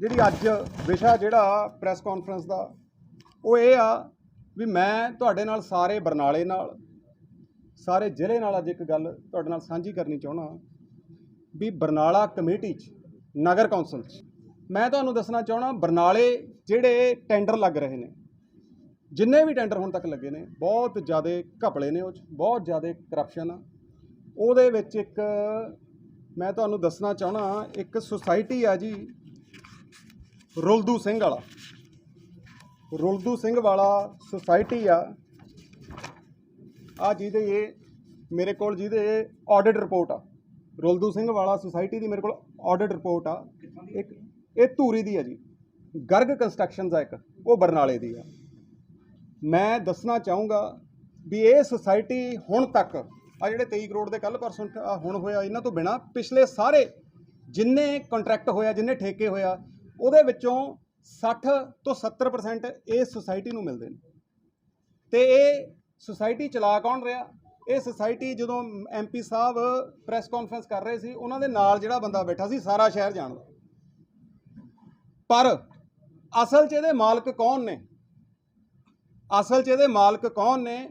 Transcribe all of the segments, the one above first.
ਜਿਹੜੀ ਅੱਜ ਵਿਸ਼ਾ ਜਿਹੜਾ ਪ੍ਰੈਸ ਕਾਨਫਰੰਸ ਦਾ, ਉਹ ਇਹ ਆ ਵੀ ਮੈਂ ਤੁਹਾਡੇ ਨਾਲ ਸਾਰੇ ਬਰਨਾਲੇ ਨਾਲ, ਸਾਰੇ ਜ਼ਿਲ੍ਹੇ ਨਾਲ ਅੱਜ ਇੱਕ ਗੱਲ ਤੁਹਾਡੇ ਨਾਲ ਸਾਂਝੀ ਕਰਨੀ ਚਾਹਣਾ ਵੀ ਬਰਨਾਲਾ ਕਮੇਟੀ 'ਚ, ਨਗਰ ਕੌਂਸਲ 'ਚ। ਮੈਂ ਤੁਹਾਨੂੰ ਦੱਸਣਾ ਚਾਹਣਾ ਬਰਨਾਲੇ ਜਿਹੜੇ ਟੈਂਡਰ ਲੱਗ ਰਹੇ ਨੇ, ਜਿੰਨੇ ਵੀ ਟੈਂਡਰ ਹੁਣ ਤੱਕ ਲੱਗੇ ਨੇ, ਬਹੁਤ ਜ਼ਿਆਦਾ ਘਪਲੇ ਨੇ ਉਹ 'ਚ, ਬਹੁਤ ਜ਼ਿਆਦਾ ਕਰਪਸ਼ਨ ਆ। ਉਹਦੇ ਵਿੱਚ ਇੱਕ ਮੈਂ ਤੁਹਾਨੂੰ ਦੱਸਣਾ ਚਾਹਣਾ ਇੱਕ ਸੁਸਾਇਟੀ ਆ ਜੀ ਰੁਲਦੂ ਸਿੰਘ ਵਾਲਾ। ਰੁਲਦੂ ਸਿੰਘ ਵਾਲਾ ਸੁਸਾਇਟੀ ਆ। ਆ ਜਿਹਦੇ ਇਹ, ਮੇਰੇ ਕੋਲ ਜਿਹਦੇ ਆਡਿਟ ਰਿਪੋਰਟ ਆ। ਰੁਲਦੂ ਸਿੰਘ ਵਾਲਾ ਸੁਸਾਇਟੀ ਦੀ ਮੇਰੇ ਕੋਲ ਆਡਿਟ ਰਿਪੋਰਟ ਆ। ਇੱਕ, ਇਹ ਧੂਰੀ ਦੀ ਆ ਜੀ। ਗਰਗ ਕੰਸਟਰਕਸ਼ਨਸ ਆ ਇੱਕ, ਉਹ ਬਰਨਾਲੇ ਦੀ ਆ। ਮੈਂ ਦੱਸਣਾ ਚਾਹੂੰਗਾ ਵੀ ਇਹ ਸੁਸਾਇਟੀ ਹੁਣ ਤੱਕ ਆ ਜਿਹੜੇ 23 ਕਰੋੜ ਦੇ ਕੱਲ ਪਰਸੋਂ ਹੁਣ ਹੋਇਆ, ਇਹਨਾਂ ਤੋਂ ਬਿਨਾ ਪਿਛਲੇ ਸਾਰੇ ਜਿੰਨੇ ਕੰਟਰੈਕਟ ਹੋਇਆ, ਜਿੰਨੇ ਠੇਕੇ ਹੋਇਆ ਉਹਦੇ ਵਿੱਚੋਂ 60 ਤੋਂ 70% ਇਸ ਸੁਸਾਇਟੀ ਨੂੰ ਮਿਲਦੇ ਨੇ। ਤੇ ਇਹ ਸੁਸਾਇਟੀ ਚਲਾ ਕੌਣ ਰਿਹਾ? ਇਹ ਸੁਸਾਇਟੀ ਜਦੋਂ ਐਮਪੀ ਸਾਹਿਬ ਪ੍ਰੈਸ ਕਾਨਫਰੰਸ ਕਰ ਰਹੇ ਸੀ, ਉਹਨਾਂ ਦੇ ਨਾਲ ਜਿਹੜਾ ਬੰਦਾ ਬੈਠਾ ਸੀ, ਸਾਰਾ ਸ਼ਹਿਰ ਜਾਣਦਾ। ਪਰ ਅਸਲ 'ਚ ਇਹਦੇ ਮਾਲਕ ਕੌਣ ਨੇ? ਅਸਲ 'ਚ ਇਹਦੇ ਮਾਲਕ ਕੌਣ ਨੇ?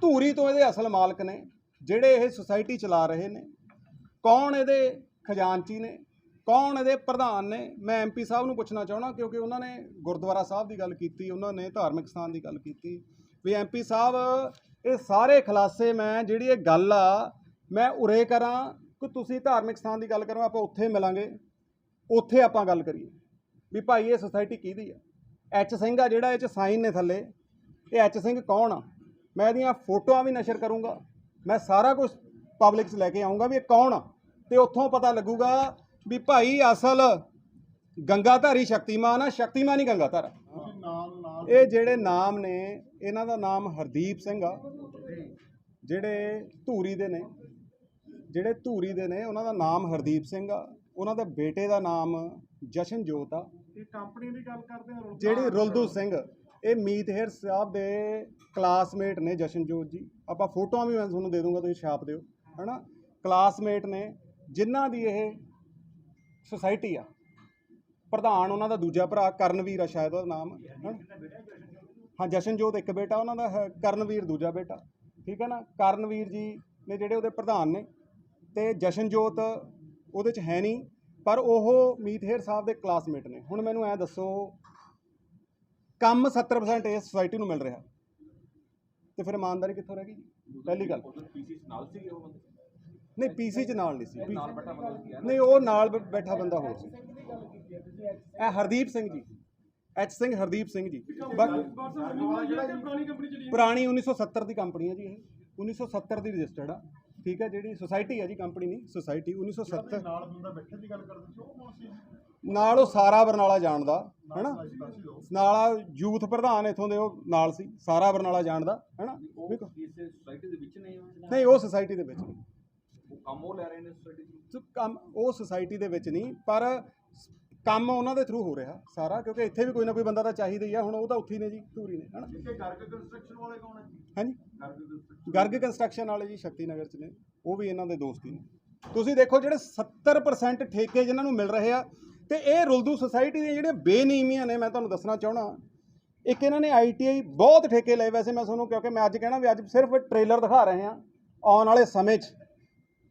ਧੂਰੀ ਤੋਂ ਇਹਦੇ ਅਸਲ ਮਾਲਕ ਨੇ, ਜਿਹੜੇ ਇਹ ਸੁਸਾਇਟੀ ਚਲਾ ਰਹੇ ਨੇ। ਕੌਣ ਇਹਦੇ ਖਜ਼ਾਨਚੀ ਨੇ? ਕੌਣ ਇਹਦੇ ਪ੍ਰਧਾਨ ਨੇ? ਮੈਂ ਐਮਪੀ ਸਾਹਿਬ ਨੂੰ ਪੁੱਛਣਾ ਚਾਹਣਾ ਕਿਉਂਕਿ ਉਹਨਾਂ ਨੇ ਗੁਰਦੁਆਰਾ ਸਾਹਿਬ ਦੀ ਗੱਲ ਕੀਤੀ, ਉਹਨਾਂ ਨੇ ਧਾਰਮਿਕ ਸਥਾਨ ਦੀ ਗੱਲ ਕੀਤੀ। ਵੀ ਐਮਪੀ ਸਾਹਿਬ, ਇਹ ਸਾਰੇ ਖਲਾਸੇ ਮੈਂ, ਜਿਹੜੀ ਇਹ ਗੱਲ ਆ, ਮੈਂ ਉਰੇ ਕਰਾਂ ਕਿ ਤੁਸੀਂ ਧਾਰਮਿਕ ਸਥਾਨ ਦੀ ਗੱਲ ਕਰੋ, ਆਪਾਂ ਉੱਥੇ ਮਿਲਾਂਗੇ, ਉੱਥੇ ਆਪਾਂ ਗੱਲ ਕਰੀਏ। ਵੀ ਭਾਈ, ਇਹ ਸੁਸਾਇਟੀ ਕਿਹਦੀ ਆ? ਐਚ ਸਿੰਘ ਆ ਜਿਹੜਾ, ਇਹ ਚ ਸਾਈਨ ਨੇ ਥੱਲੇ। ਇਹ ਐਚ ਸਿੰਘ ਕੌਣ ਆ? ਮੈਂ ਇਹਦੀਆਂ ਫੋਟੋਆਂ ਵੀ ਨਸ਼ਰ ਕਰੂੰਗਾ। ਮੈਂ ਸਾਰਾ ਕੁਝ ਪਬਲਿਕ 'ਚ ਲੈ ਕੇ ਆਉਂਗਾ ਵੀ ਇਹ ਕੌਣ ਆ? ਤੇ ਉੱਥੋਂ ਪਤਾ ਲੱਗੂਗਾ ਵੀ ਭਾਈ ਅਸਲ ਗੰਗਾਧਾਰੀ ਸ਼ਕਤੀਮਾਨ ਆ ਸ਼ਕਤੀਮਾਨ ਹੀ ਗੰਗਾਧਰ ਆ। ਇਹ ਜਿਹੜੇ ਨਾਮ ਨੇ ਇਹਨਾਂ ਦਾ ਨਾਮ ਹਰਦੀਪ ਸਿੰਘ ਆ। ਜਿਹੜੇ ਧੂਰੀ ਦੇ ਨੇ ਜਿਹੜੇ ਧੂਰੀ ਦੇ ਨੇ ਉਹਨਾਂ ਦਾ ਨਾਮ ਹਰਦੀਪ ਸਿੰਘ ਆ। ਉਹਨਾਂ ਦੇ ਬੇਟੇ ਦਾ ਨਾਮ ਜਸ਼ਨਜੋਤ ਆ। ਇਹ ਕੰਪਨੀ ਦੀ ਗੱਲ ਕਰਦੇ ਹਾਂ ਜਿਹੜੀ ਰੁਲਦੂ ਸਿੰਘ ਇਹ ਮੀਤ ਹੇਰ ਸਾਹਿਬ ਦੇ ਕਲਾਸਮੇਟ ਨੇ ਜਸ਼ਨਜੋਤ ਜੀ। ਆਪਾਂ ਫੋਟੋਆਂ ਵੀ ਮੈਂ ਤੁਹਾਨੂੰ ਦੇ ਦੂੰਗਾ ਤੁਸੀਂ ਛਾਪ ਦਿਓ ਹੈਨਾ? ਕਲਾਸਮੇਟ ਨੇ ਜਿਨ੍ਹਾਂ ਦੀ ਇਹ ਸੁਸਾਇਟੀ ਆ। ਪ੍ਰਧਾਨ ਉਹਨਾਂ ਦਾ ਦੂਜਾ ਭਰਾ ਕਰਨਵੀਰ ਆ ਸ਼ਾਇਦ ਉਹਦਾ ਨਾਮ। ਹੈਨਾ? ਹਾਂ ਜਸ਼ਨਜੋਤ ਇੱਕ ਬੇਟਾ ਉਹਨਾਂ ਦਾ ਹੈ, ਕਰਨਵੀਰ ਦੂਜਾ ਬੇਟਾ। ਠੀਕ ਹੈ ਨਾ? ਕਰਨਵੀਰ ਜੀ ਨੇ ਜਿਹੜੇ ਉਹਦੇ ਪ੍ਰਧਾਨ ਨੇ ਤੇ ਜਸ਼ਨਜੋਤ ਉਹਦੇ ਚ ਹੈ ਨਹੀਂ ਪਰ ਉਹ ਮੀਤਹੇਰ ਸਾਹਿਬ ਦੇ ਕਲਾਸਮੇਟ ਨੇ। ਹੁਣ ਮੈਨੂੰ ਐ ਦੱਸੋ ਕੰਮ 70% ਇਸ ਸੁਸਾਇਟੀ ਨੂੰ ਮਿਲ ਰਿਹਾ। ਤੇ ਫਿਰ ਇਮਾਨਦਾਰੀ ਕਿੱਥੋਂ ਰਹਿ ਗਈ? ਜੀ? ਪਹਿਲੀ ਗੱਲ। ਪੀਸੀ ਨਾਲ ਸੀ ਉਹ ਬੰਦੇ। ਨਹੀਂ ਪੀਸੀ ਚ ਨਾਲ ਨਹੀਂ ਸੀ ਨਾਲ ਬੈਠਾ ਬੰਦਾ ਸੀ ਨਹੀਂ ਉਹ ਨਾਲ ਬ- ਬੈਠਾ ਬੰਦਾ ਹੋਰ ਸੀ। ਇਹ ਹਰਦੀਪ ਸਿੰਘ ਜੀ। ਐਚ ਸਿੰਘ ਹਰਦੀਪ ਸਿੰਘ ਜੀ। ਬਾਕੀ ਪੁਰਾਣੀ ਕੰਪਨੀ ਚਲੀ ਪੁਰਾਣੀ 1970 ਦੀ ਕੰਪਨੀ ਹੈ ਜੀ ਇਹ। 1970 ਦੀ ਰਜਿਸਟਰਡ ਆ। ਠੀਕ ਹੈ ਜਿਹੜੀ ਸੁਸਾਇਟੀ ਹੈ ਜੀ ਕੰਪਨੀ ਨਹੀਂ ਸੁਸਾਇਟੀ 1970 ਨਾਲ ਬੰਦਾ ਬੈਠੇ ਦੀ ਗੱਲ ਕਰਦੇ ਸੀ ਉਹ ਕੌਣ ਸੀ? ਨਾਲ ਉਹ ਸਾਰਾ ਬਰਨਾਲਾ ਜਾਣਦਾ ਹੈਨਾ? ਨਾਲ ਯੂਥ ਪ੍ਰਧਾਨ ਇਥੋਂ ਦੇ ਉਹ ਨਾਲ ਸੀ ਸਾਰਾ ਬਰਨਾਲਾ ਜਾਣਦਾ ਹੈਨਾ? ਉਹ ਕਿਸੇ ਸੋਸਾਇਟੀ ਦੇ ਵਿੱਚ ਨਹੀਂ ਨਹੀਂ ਉਹ ਸੁਸਾਇਟੀ ਦੇ ਵਿੱਚ ਨਹੀਂ। ਉਹ ਕੰਮ ਉਹ ਲੈ ਰਹੇ ਨੇ ਸੋਸਾਇਟੀ ਤੋਂ ਸੋ ਕੰਮ ਉਹ ਸੁਸਾਇਟੀ ਦੇ ਵਿੱਚ ਨਹੀਂ ਪਰ ਕੰਮ ਉਹਨਾਂ ਦੇ ਥਰੂ ਹੋ ਰਿਹਾ ਸਾਰਾ ਕਿਉਂਕਿ ਇੱਥੇ ਵੀ ਕੋਈ ਨਾ ਕੋਈ ਬੰਦਾ ਤਾਂ ਚਾਹੀਦਾ ਹੀ ਆ ਹੁਣ ਉਹ ਤਾਂ ਉੱਥੇ ਹੀ ਨੇ ਜੀ ਧੂਰੀ ਨੇ ਹਨਾ? ਇਹ ਗਰਗ ਕੰਸਟਰਕਸ਼ਨ ਵਾਲੇ ਕੌਣ ਹੈ ਹਾਂਜੀ। ਗਰਗ ਕੰਸਟਰਕਸ਼ਨ ਗਰਗ ਕੰਸਟਰਕਸ਼ਨ ਵਾਲੇ ਜੀ ਸ਼ਕਤੀ ਨਗਰ ਚ ਨੇ ਉਹ ਵੀ ਇਹਨਾਂ ਦੇ ਦੋਸਤ ਹੀ ਨੇ। ਤੁਸੀਂ ਦੇਖੋ ਜਿਹੜੇ 70% ਠੇਕੇ ਜਿਨ੍ਹਾਂ ਨੂੰ ਮਿਲ ਰਹੇ ਆ ਤੇ ਇਹ ਰੁਲਦੂ ਸੁਸਾਇਟੀ ਦੀਆਂ ਜਿਹੜੀਆਂ ਬੇਨੀਮੀਆਂ ਨੇ ਮੈਂ ਤੁਹਾਨੂੰ ਦੱਸਣਾ ਚਾਹਣਾ ਇੱਕ ਇਹਨਾਂ ਨੇ ਆਈਟੀਆਈ ਬਹੁਤ ਠੇਕੇ ਲਏ ਵੈਸੇ ਮੈਂ ਤੁਹਾਨੂੰ ਕਿਉਂਕਿ ਮੈਂ ਅੱਜ ਕਹਿਣਾ ਵੀ ਅੱਜ ਸਿਰਫ ਟ੍ਰੇਲਰ ਦਿਖਾ ਰਹੇ ਹਾਂ ਆਉਣ ਵਾਲੇ ਸਮੇਂ 'ਚ।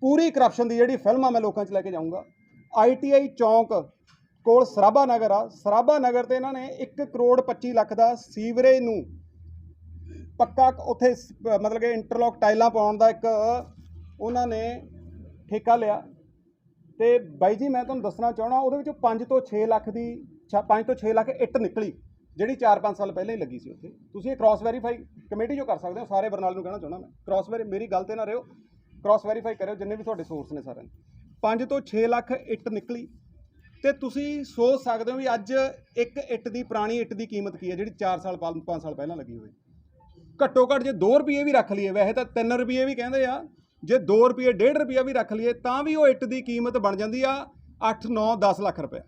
ਪੂਰੀ ਕਰਪਸ਼ਨ ਦੀ ਜਿਹੜੀ ਫਿਲਮ ਆ ਮੈਂ ਲੋਕਾਂ 'ਚ ਲੈ ਕੇ ਜਾਊਂਗਾ। ਆਈਟੀਆਈ ਚੌਂਕ ਕੋਲ ਸਰਾਭਾ ਨਗਰ ਆ। ਸਰਾਭਾ ਨਗਰ ਤੇ ਇਹਨਾਂ ਨੇ 1 ਕਰੋੜ 25 ਲੱਖ ਦਾ ਸੀਵਰੇਜ ਨੂੰ ਪੱਕਾ ਉੱਥੇ ਸ- ਮਤਲਬ ਕਿ ਇੰਟਰਲੌਕ ਟਾਈਲਾਂ ਪਾਉਣ ਦਾ ਇੱਕ ਉਹਨਾਂ ਨੇ ਠੇਕਾ ਲਿਆ। ਤੇ ਬਾਈ ਜੀ, ਮੈਂ ਤੁਹਾਨੂੰ ਦੱਸਣਾ ਚਾਹਣਾ ਉਹਦੇ ਵਿੱਚੋਂ 5 ਤੋਂ 6 ਲੱਖ ਦੀ 5 ਤੋਂ 6 ਲੱਖ ਇੱਟ ਨਿਕਲੀ, ਜਿਹੜੀ 4-5 ਸਾਲ ਪਹਿਲਾਂ ਹੀ ਲੱਗੀ ਸੀ ਉੱਥੇ। ਤੁਸੀਂ ਇਹ ਕ੍ਰਾਸ ਵੈਰੀਫਾਈ ਕਮੇਟੀ ਜੋ ਕਰ ਸਕਦੇ ਹੋ, ਸਾਰੇ ਬਰਨਾਲ ਨੂੰ ਕਹਿਣਾ ਚਾਹੁੰਦਾ ਮੈਂ। ਕ੍ਰਾਸ ਵੈਰੀ ਮੇਰੀ ਗੱਲ ਤੇ ਨਾ ਰਹੋ। ਕ੍ਰਾਸ ਵੈਰੀਫਾਈ ਕਰਿਓ, ਜਿੰਨੇ ਵੀ ਤੁਹਾਡੇ ਸੋਰਸ ਨੇ ਸਾਰਿਆਂ ਦੇ। 5 ਤੋਂ 6 ਲੱਖ ਇੱਟ ਨਿਕਲੀ। ਤੇ ਤੁਸੀਂ ਸੋਚ ਸਕਦੇ ਹੋ ਵੀ ਅੱਜ ਇੱਕ ਇੱਟ ਦੀ, ਪੁਰਾਣੀ ਇੱਟ ਦੀ ਕੀਮਤ ਕੀ ਹੈ, ਜਿਹੜੀ 4 ਸਾਲ 5 ਸਾਲ ਪਹਿਲਾਂ ਲੱਗੀ ਹੋਈ ਘੱਟੋ ਘੱਟ ਜੇ 2 ਰੁਪਏ ਵੀ ਰੱਖ ਲਈਏ, ਵੈਸੇ ਤਾਂ 3 ਰੁਪਏ ਵੀ ਕਹਿੰਦੇ ਆ, ਜੇ 2 ਰੁਪਏ 1.5 ਰੁਪਏ ਵੀ ਰੱਖ ਲਈਏ, ਤਾਂ ਵੀ ਉਹ ਇੱਟ ਦੀ ਕੀਮਤ ਬਣ ਜਾਂਦੀ ਆ 8 9 10 ਲੱਖ ਰੁਪਏ।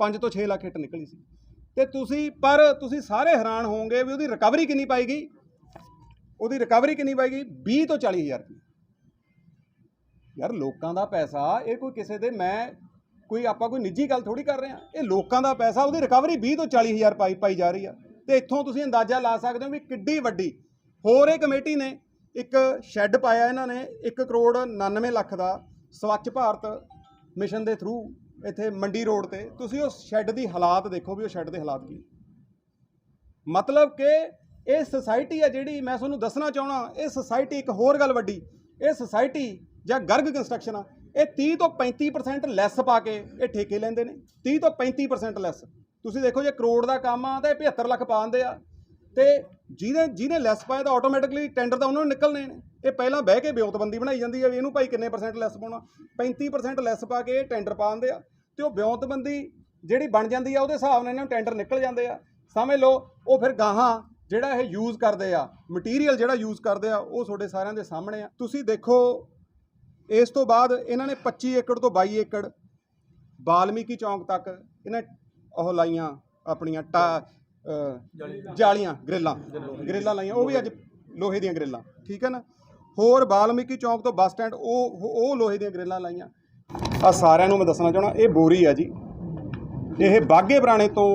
5 ਤੋਂ 6 ਲੱਖ ਇੱਟ ਨਿਕਲੀ ਸੀ। ਤੇ ਤੁਸੀਂ, ਪਰ ਤੁਸੀਂ ਸਾਰੇ ਹੈਰਾਨ ਹੋਵੋਗੇ ਵੀ ਉਹਦੀ ਰਿਕਵਰੀ ਕਿੰਨੀ ਪਾਏਗੀ ਉਹਦੀ ਰਿਕਵਰੀ ਕਿੰਨੀ ਪਾਏਗੀ 20 ਤੋਂ 40000 ਰੁਪਏ। ਯਾਰ ਲੋਕਾਂ ਦਾ ਪੈਸਾ, ਇਹ ਕੋਈ ਕਿਸੇ ਦੇ, ਮੈਂ ਕੋਈ, ਆਪਾਂ ਕੋਈ ਨਿੱਜੀ ਗੱਲ ਥੋੜੀ ਕਰ ਰਹੇ ਆ ਇਹ ਲੋਕਾਂ ਦਾ ਪੈਸਾ, ਉਹਦੀ ਰਿਕਵਰੀ 20 ਤੋਂ 40 ਹਜ਼ਾਰ ਪਾਈ ਪਾਈ ਜਾ ਰਹੀ ਆ। ਤੇ ਇੱਥੋਂ ਤੁਸੀਂ ਅੰਦਾਜ਼ਾ ਲਾ ਸਕਦੇ ਹੋ ਵੀ ਕਿੱਡੀ ਵੱਡੀ। ਹੋਰ ਇਹ ਕਮੇਟੀ ਨੇ ਇੱਕ ਸ਼ੈੱਡ ਪਾਇਆ ਇਹਨਾਂ ਨੇ 1 ਕਰੋੜ 99 ਲੱਖ ਦਾ ਸਵੱਛ ਭਾਰਤ ਮਿਸ਼ਨ ਦੇ ਥਰੂ ਇੱਥੇ ਮੰਡੀ ਰੋਡ ਤੇ। ਤੁਸੀਂ ਉਹ ਸ਼ੈੱਡ ਦੀ ਹਾਲਾਤ ਦੇਖੋ ਵੀ ਉਹ ਸ਼ੈੱਡ ਦੇ ਹਾਲਾਤ ਕੀ। ਮਤਲਬ ਕਿ ਇਹ ਸੁਸਾਇਟੀ ਆ ਜਿਹੜੀ, ਮੈਂ ਤੁਹਾਨੂੰ ਦੱਸਣਾ ਚਾਹਣਾ ਇਹ ਸੁਸਾਇਟੀ ਇੱਕ ਹੋਰ ਗੱਲ ਵੱਡੀ। ਇਹ ਸੁਸਾਇਟੀ ਜਾਂ ਗਰਗ ਕੰਸਟਰਕਸ਼ਨ ਆ, ਇਹ 30 ਤੋਂ 35% ਲੈਸ ਪਾ ਕੇ ਇਹ ਠੇਕੇ ਲੈਂਦੇ ਨੇ। 30 ਤੋਂ 35% ਲੈਸ ਤੁਸੀਂ ਦੇਖੋ ਜੇ ਕਰੋੜ ਦਾ ਕੰਮ ਆ ਤਾਂ ਇਹ 75 ਲੱਖ ਪਾ ਦਿੰਦੇ ਆ। ਤੇ ਜਿਹਨੇ ਜਿਹਨੇ ਲੈਸ ਪਾਇਆ ਤਾਂ ਆਟੋਮੈਟਿਕਲੀ ਟੈਂਡਰ ਤਾਂ ਉਹਨਾਂ ਨੂੰ ਨਿਕਲਣੇ ਨੇ। ਇਹ ਪਹਿਲਾਂ ਬਹਿ ਕੇ ਵਿਉਂਤਬੰਦੀ ਬਣਾਈ ਜਾਂਦੀ ਆ ਵੀ ਇਹਨੂੰ ਭਾਈ ਕਿੰਨੇ ਪਰਸੈਂਟ ਲੈਸ ਪਾਉਣਾ। 35% ਲੈਸ ਪਾ ਕੇ ਇਹ ਟੈਂਡਰ ਦਿੰਦੇ ਆ। ਤੇ ਉਹ ਵਿਉਂਤਬੰਦੀ ਜਿਹੜੀ ਬਣ ਜਾਂਦੀ ਆ, ਉਹਦੇ ਹਿਸਾਬ ਨਾਲ ਇਹਨਾਂ ਨੂੰ ਟੈਂਡਰ ਨਿਕਲ ਜਾਂਦੇ ਆ। ਸਮਝ ਲਓ, ਉਹ ਫਿਰ ਗਾਹਾਂ ਜਿਹੜਾ ਇਹ ਯੂਜ਼ ਕਰਦੇ ਆ ਮਟੀਰੀਅਲ ਜਿਹੜਾ ਯੂਜ਼ ਕਰਦੇ ਆ, ਉਹ ਤੁਹਾਡੇ ਸਾਰਿਆਂ ਦੇ ਸਾਹਮਣੇ ਆ। ਤੁਸੀਂ ਦੇਖੋ ਇਸ ਤੋਂ ਬਾਅਦ ਇਹਨਾਂ ਨੇ 25 ਏਕੜ ਤੋਂ 22 ਏਕੜ ਬਾਲਮੀਕੀ ਚੌਂਕ ਤੱਕ ਇਹਨਾਂ ਉਹ ਲਾਈਆਂ ਆਪਣੀਆਂ ਟਾ ਜਾਲੀਆਂ, ਗ੍ਰਿਲਾਂ ਗ੍ਰਿਲਾਂ ਲਾਈਆਂ। ਉਹ ਵੀ ਅੱਜ ਲੋਹੇ ਦੀਆਂ ਗ੍ਰਿਲਾਂ, ਠੀਕ ਹੈ ਨਾ? ਹੋਰ ਬਾਲਮੀਕੀ ਚੌਂਕ ਤੋਂ ਬੱਸ ਸਟੈਂਡ, ਉਹ ਉਹ ਲੋਹੇ ਦੀਆਂ ਗ੍ਰਿਲਾਂ ਲਾਈਆਂ। ਆ ਸਾਰਿਆਂ ਨੂੰ ਮੈਂ ਦੱਸਣਾ ਚਾਹਣਾ ਇਹ ਬੋਰੀ ਆ ਜੀ। ਇਹ ਬਾਗੇ ਪੁਰਾਣੇ ਤੋਂ,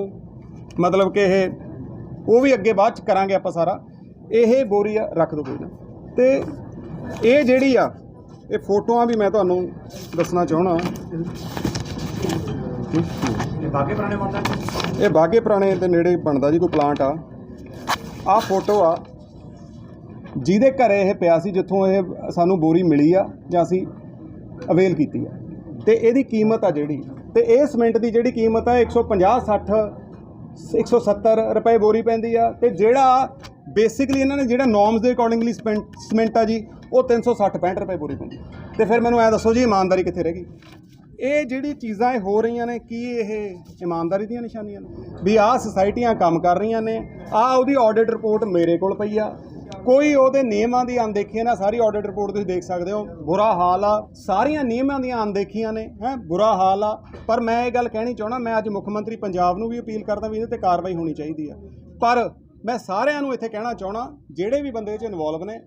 ਮਤਲਬ ਕਿ ਇਹ, ਉਹ ਵੀ ਅੱਗੇ ਬਾਅਦ ਚ ਕਰਾਂਗੇ ਆਪਾਂ ਸਾਰਾ। ਇਹ ਬੋਰੀ ਆ, ਰੱਖ ਦੋ ਕੋਈ ਨਾ। ਤੇ ਇਹ ਜਿਹੜੀ ਆ ਇਹ ਫੋਟੋਆਂ ਵੀ ਮੈਂ ਤੁਹਾਨੂੰ ਦੱਸਣਾ ਚਾਹਣਾ ਇਹ ਬਾਗੇ ਪੁਰਾਣੇ ਬਣਦਾ ਇਹ ਬਾਗੇ ਪੁਰਾਣੇ ਦੇ ਨੇੜੇ ਬਣਦਾ ਜੀ ਕੋਈ ਪਲਾਂਟ ਆ। ਆਹ ਫੋਟੋ ਆ। ਜਿਹਦੇ ਘਰੇ ਇਹ ਪਿਆ ਸੀ ਜਿੱਥੋਂ ਇਹ ਸਾਨੂੰ ਬੋਰੀ ਮਿਲੀ ਆ ਜਾਂ ਅਸੀਂ ਅਵੇਲ ਕੀਤੀ ਆ। ਤੇ ਇਹਦੀ ਕੀਮਤ ਆ ਜਿਹੜੀ। ਤੇ ਇਹ ਸੀਮੈਂਟ ਦੀ ਜਿਹੜੀ ਕੀਮਤ ਆ 150 60 170 ਰੁਪਏ ਬੋਰੀ ਪੈਂਦੀ ਆ। ਤੇ ਜਿਹੜਾ ਬੇਸਿਕਲੀ ਇਹਨਾਂ ਨੇ ਜਿਹੜਾ ਨੋਰਮਸ ਦੇ ਅਕੋਰਡਿੰਗਲੀ ਸੀਮੈਂਟ ਆ ਜੀ ਉਹ 360 65 ਰੁਪਏ ਬੋਰੀ ਪੈਂਦੀ ਤੇ ਫਿਰ ਮੈਨੂੰ ਐ ਦੱਸੋ ਜੀ, ਇਮਾਨਦਾਰੀ ਕਿੱਥੇ ਰਹਿ ਗਈ? ਇਹ ਜਿਹੜੀ ਚੀਜ਼ਾਂ ਇਹ ਹੋ ਰਹੀਆਂ ਨੇ, ਕੀ ਇਹ ਇਮਾਨਦਾਰੀ ਦੀਆਂ ਨਿਸ਼ਾਨੀਆਂ ਨੇ? ਵੀ ਆਹ ਸੁਸਾਇਟੀਆਂ ਕੰਮ ਕਰ ਰਹੀਆਂ ਨੇ, ਆਹ ਉਹਦੀ ਆਡਿਟ ਰਿਪੋਰਟ ਮੇਰੇ ਕੋਲ ਪਈ ਆ। ਕੋਈ ਉਹਦੇ ਨਿਯਮਾਂ ਦੀ ਅਣਦੇਖੀ ਨਾ, ਸਾਰੀ ਆਡਿਟ ਰਿਪੋਰਟ ਤੁਸੀਂ ਦੇਖ ਸਕਦੇ ਹੋ। ਬੁਰਾ ਹਾਲ ਆ, ਸਾਰੀਆਂ ਨਿਯਮਾਂ ਦੀਆਂ ਅਣਦੇਖੀਆਂ ਨੇ, ਹੈ, ਬੁਰਾ ਹਾਲ ਆ। ਪਰ ਮੈਂ ਇਹ ਗੱਲ ਕਹਿਣੀ ਚਾਹਣਾ ਮੈਂ ਅੱਜ ਮੁੱਖ ਮੰਤਰੀ ਪੰਜਾਬ ਨੂੰ ਵੀ ਅਪੀਲ ਕਰਦਾ ਵੀ ਇਹਦੇ ਤੇ ਕਾਰਵਾਈ ਹੋਣੀ ਚਾਹੀਦੀ ਆ। ਪਰ ਮੈਂ ਸਾਰਿਆਂ ਨੂੰ ਇੱਥੇ ਕਹਿਣਾ ਚਾਹਣਾ ਜਿਹੜੇ ਵੀ ਬੰਦੇ 'ਚ ਇਨਵੋਲਵ ਨੇ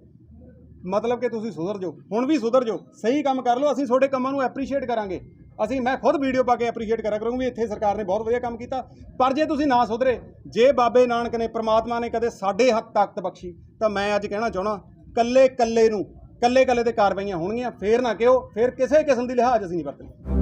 ਮਤਲਬ ਕਿ ਤੁਸੀਂ ਸੁਧਰ ਜਾਓ। ਹੁਣ ਵੀ ਸੁਧਰ ਜਾਓ। ਸਹੀ ਕੰਮ ਕਰ ਲਓ। ਅਸੀਂ ਤੁਹਾਡੇ ਕੰਮਾਂ ਨੂੰ ਐਪਰੀਸ਼ੀਏਟ ਕਰਾਂਗੇ। ਅਸੀਂ, ਮੈਂ ਖੁਦ ਵੀਡੀਓ ਪਾ ਕੇ ਐਪਰੀਸ਼ੀਏਟ ਕਰਿਆ ਕਰੂੰਗੀ ਇੱਥੇ ਸਰਕਾਰ ਨੇ ਬਹੁਤ ਵਧੀਆ ਕੰਮ ਕੀਤਾ। ਪਰ ਜੇ ਤੁਸੀਂ ਨਾ ਸੁਧਰੇ, ਜੇ ਬਾਬੇ ਨਾਨਕ ਨੇ, ਪ੍ਰਮਾਤਮਾ ਨੇ ਕਦੇ ਸਾਡੇ ਹੱਕ ਤਾਕਤ ਬਖਸ਼ੀ, ਤਾਂ ਮੈਂ ਅੱਜ ਕਹਿਣਾ ਚਾਹਣਾ ਕੱਲੇ ਕੱਲੇ ਨੂੰ ਕੱਲੇ ਕੱਲੇ ਤੇ ਕਾਰਵਾਈਆਂ ਹੋਣਗੀਆਂ, ਫੇਰ ਨਾ ਕਿਹੋ, ਫੇਰ ਕਿਸੇ ਕਿਸਮ ਦੀ ਲਿਹਾਜ਼ ਅਸੀਂ ਨਹੀਂ ਵਰਤਣੀ।